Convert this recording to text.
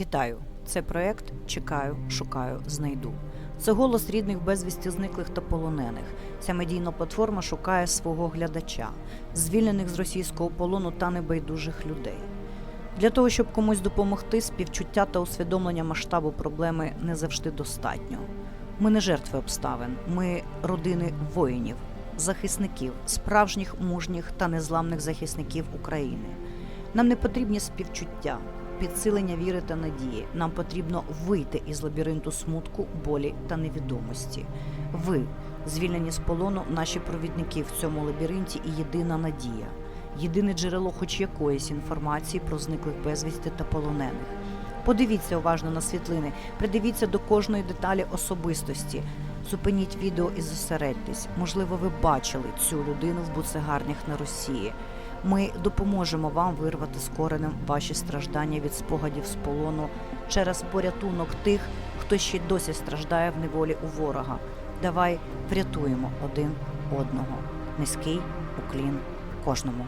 Вітаю! Це проект Чекаю, шукаю, знайду. Це голос рідних безвісті зниклих та полонених. Ця медійна платформа шукає свого глядача, звільнених з російського полону та небайдужих людей. Для того, щоб комусь допомогти, співчуття та усвідомлення масштабу проблеми не завжди достатньо. Ми не жертви обставин, ми родини воїнів, захисників, справжніх мужніх та незламних захисників України. Нам не потрібні співчуття, підсилення віри та надії. Нам потрібно вийти із лабіринту смутку, болі та невідомості. Ви, звільнені з полону, наші провідники в цьому лабіринті і єдина надія, єдине джерело хоч якоїсь інформації про зниклих безвісти та полонених. Подивіться уважно на світлини, придивіться до кожної деталі особистості. Зупиніть відео і зосередьтесь. Можливо, ви бачили цю людину в буцегарнях на Росії. Ми допоможемо вам вирвати з коренем ваші страждання від спогадів з полону через порятунок тих, хто ще досі страждає в неволі у ворога. Давай врятуємо один одного. Низький уклін кожному.